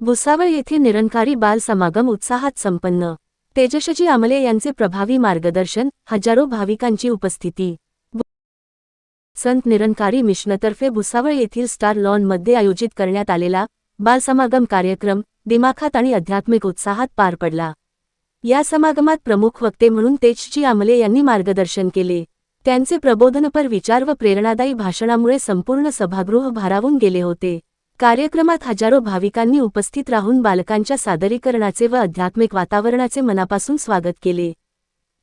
भुसावळ येथे निरंकारी बाल समागम उत्साहात संपन्न. तेजशजी आमले यांचे प्रभावी मार्गदर्शन हजारो भाविकांची उपस्थिती. संत निरंकारी मिशनतर्फे भुसावळ येथील स्टार लॉनमध्ये आयोजित करण्यात आलेला बाल समागम कार्यक्रम दिमाखात आणि आध्यात्मिक उत्साहात पार पडला. या समागमात प्रमुख वक्ते म्हणून तेजजी आमले यांनी मार्गदर्शन केले. त्यांचे प्रबोधनपर विचार व प्रेरणादायी भाषणामुळे संपूर्ण सभागृह भारावून गेले होते. कार्यक्रमात हजारो भाविकांनी उपस्थित राहून बालकांच्या सादरीकरणाचे व आध्यात्मिक वातावरणाचे मनापासून स्वागत केले.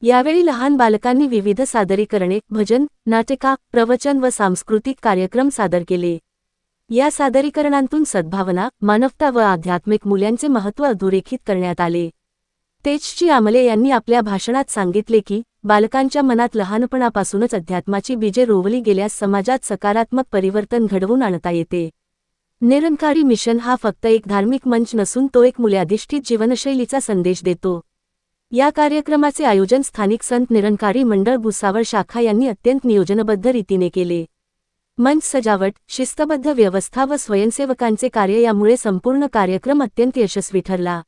यावेळी लहान बालकांनी विविध सादरीकरणे भजन नाटिका प्रवचन व सांस्कृतिक कार्यक्रम सादर केले. या सादरीकरणांतून सद्भावना मानवता व आध्यात्मिक मूल्यांचे महत्त्व अधोरेखित करण्यात आले. तेजची आमले यांनी आपल्या भाषणात सांगितले की बालकांच्या मनात लहानपणापासूनच अध्यात्माची बीजे रोवली गेल्यास समाजात सकारात्मक परिवर्तन घडवून आणता येते. निरंकारी मिशन हा फक्त एक धार्मिक मंच नसून तो एक मूल्याधिष्ठित जीवनशैलीचा संदेश देतो. या कार्यक्रमाचे आयोजन स्थानिक संत निरंकारी मंडळ भुसावळ शाखा यांनी अत्यंत नियोजनबद्ध रीतीने केले. मंच सजावट शिस्तबद्ध व्यवस्था व स्वयंसेवकांचे कार्य यामुळे संपूर्ण कार्यक्रम अत्यंत यशस्वी ठरला.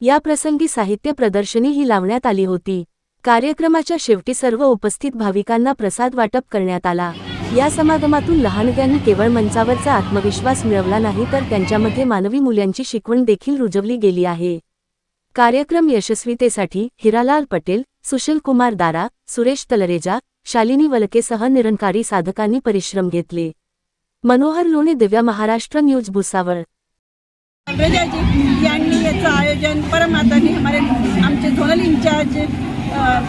या प्रसंगी साहित्य प्रदर्शनीही लावण्यात आली होती. कार्यक्रमाच्या शेवटी सर्व उपस्थित भाविकांना प्रसाद वाटप करण्यात आला. या समागमातून लहानग्यांनी केवळ मंचावरचा आत्मविश्वास मिळवला नाही तर त्यांच्यामध्ये मानवी मूल्यांची शिकवण देखील रुजवली गेली आहे. कार्यक्रम यशस्वीतेसाठी हिरालाल पटेल सुशील कुमार दारा सुरेश तलरेजा शालिनी वलकेसह निरंकारी साधकांनी परिश्रम घेतले. मनोहर लोणे दिव्या महाराष्ट्र न्यूज भुसावळ. यांनी याचं आयोजन परमातांनी हमारे आमचे zonal incharge uh,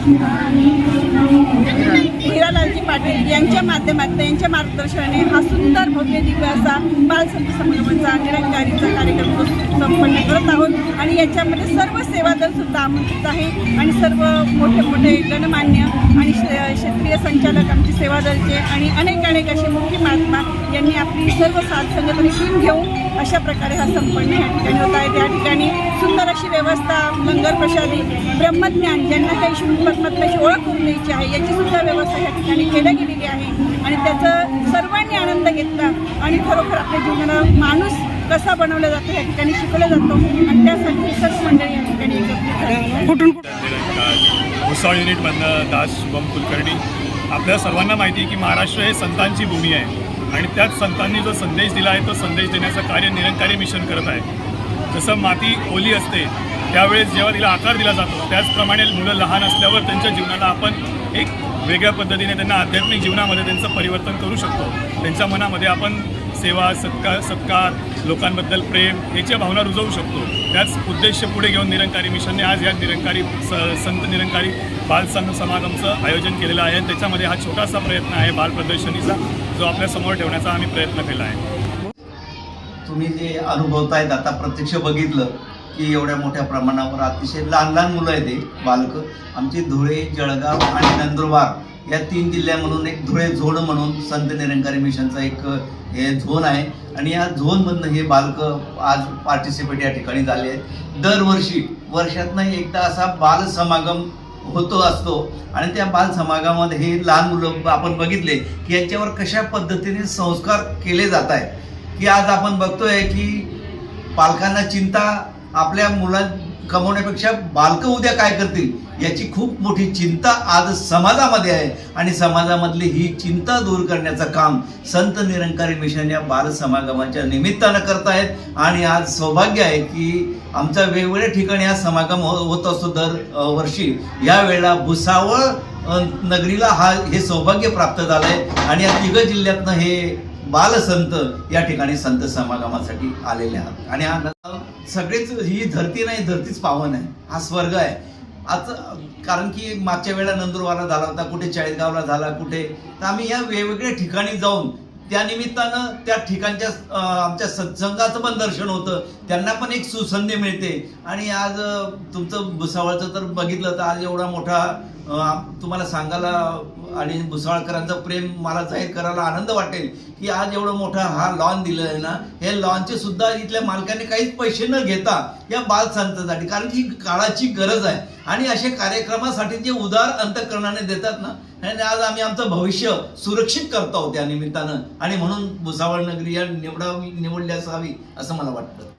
Hiralalji Patil यांच्या माध्यमातून यांच्या मार्गदर्शनाने हा सुंदर भव्य दिव्य असा बालसंत समागमाचा निरंकारीचा कार्यक्रम संपन्न करत आहोत. आणि याच्यामध्ये सर्व सेवादल सुद्धा आमंत्रित आहे आणि सर्व मोठे मोठे गणमान्य आणि क्षेत्रीय संचालक आमचे सेवादलचे आणि अनेक अनेक असे मुख्य महात्मा यांनी आपली सर्व साथ टीम घेऊन अशा प्रकारे हा संपन्न या ठिकाणी होत आहे. अशी व्यवस्था लंगर प्रसादी ब्रह्मज्ञान ज्यांना काही शिव परमात्म्याची ओळख करून द्यायची आहे याची सुद्धा व्यवस्था या ठिकाणी केल्या गेलेली आहे. आणि त्याचा सर्वांनी आनंद घेतला आणि खरोखर आपल्या जीवनाला माणूस कसा बनवला जातो या ठिकाणी शिकवला जातो. आणि त्यासाठी सर्व मंडळी या ठिकाणी एकत्रित. कुठून भुसावळ युनिटमधनं दास शुभम कुलकर्णी. आपल्या सर्वांना माहिती आहे की महाराष्ट्र हे संतांची भूमी आहे. आणि त्याच संतांनी जो संदेश दिला आहे तो संदेश देण्याचं कार्य निरंकारी मिशन करत आहे. जसं माती ओली असते त्यावेळेस जेव्हा तिला आकार दिला जातो त्याचप्रमाणे मुलं लहान असल्यावर त्यांच्या जीवनाला आपण एक वेगळ्या पद्धतीने त्यांना आध्यात्मिक जीवनामध्ये त्यांचं परिवर्तन करू शकतो. त्यांच्या मनामध्ये आपण सेवा सत्कार सत्कार लोकांबद्दल प्रेम याच्या भावना रुजवू शकतो. त्याच उद्देश पुढे घेऊन निरंकारी मिशनने आज या निरंकारी स संत निरंकारी बाल समागमचं आयोजन केलेलं आहे. त्याच्यामध्ये हा छोटासा प्रयत्न आहे बाल प्रदर्शनीचा जो आपल्यासमोर ठेवण्याचा आम्ही प्रयत्न केला आहे. तुम्ही जे अनुभवतायत आता प्रत्यक्ष बघितलं की एवढ्या मोठ्या प्रमाणावर अतिशय लहान लहान मुलं आहेत ते बालक. आमची धुळे जळगाव आणि नंदुरबार या तीन जिल्ह्यामधून एक धुळे झोन म्हणून संत निरंकारी मिशनचा एक हे झोन आहे. आणि या झोनमधनं हे बालकं आज पार्टिसिपेट या ठिकाणी झाले आहेत. दरवर्षी वर्षातनं एकदा असा बाल समागम होतो असतो. आणि त्या बाल समागमामध्ये हे लहान मुलं आपण बघितले की यांच्यावर कशा पद्धतीने संस्कार केले जात आहेत. की आज आपण बघतोय की पालकांना चिंता आपल्या मुला कमवण्यापेक्षा बालकं उद्या काय करतील याची खूप मोठी चिंता आज समाजामध्ये आहे. आणि समाजामधली ही चिंता दूर करण्याचं काम संत निरंकारी मिशन या बाल समागमाच्या निमित्तानं करतायत. आणि आज सौभाग्य आहे की आमचा वेगवेगळ्या ठिकाणी हा समागम हो- होत असतो दर वर्षी वर्षी. यावेळेला भुसावळ नगरीला हा हे सौभाग्य प्राप्त झालंय. आणि या तिघ जिल्ह्यातनं हे बालसंत या ठिकाणी संत समागमासाठी आलेले आहात. आणि हा सगळेच ही धरती नाही धरतीच पावन आहे. हा स्वर्ग आहे. आज कारण की मागच्या वेळा नंदुरबारला झाला होता कुठे चाळीसगावला झाला कुठे तर आम्ही या वेगवेगळ्या ठिकाणी जाऊन त्या निमित्तानं त्या ठिकाणच्या आमच्या सत्संगाचं पण दर्शन होतं. त्यांना पण एक सुसंधी मिळते. आणि आज तुमचं भुसावळचं तर बघितलं तर आज एवढा मोठा तुम्हाला सांगायला आणि भुसावळकरांचं प्रेम मला जाहीर करायला आनंद वाटेल. की आज एवढं मोठा हा लॉन दिलेला आहे ना हे लॉनचे सुद्धा इथल्या मालकाने काहीच पैसे न घेता या बाल संतांसाठी कारण की ही काळाची गरज आहे. आणि अशा कार्यक्रमासाठी जे उदार अंतकरणाने देतात ना आणि आज आम्ही आमचं भविष्य सुरक्षित करतो आहोत त्या निमित्तानं. आणि म्हणून भुसावळ नगरी या निवडावी निवडली असावी असं मला वाटतं.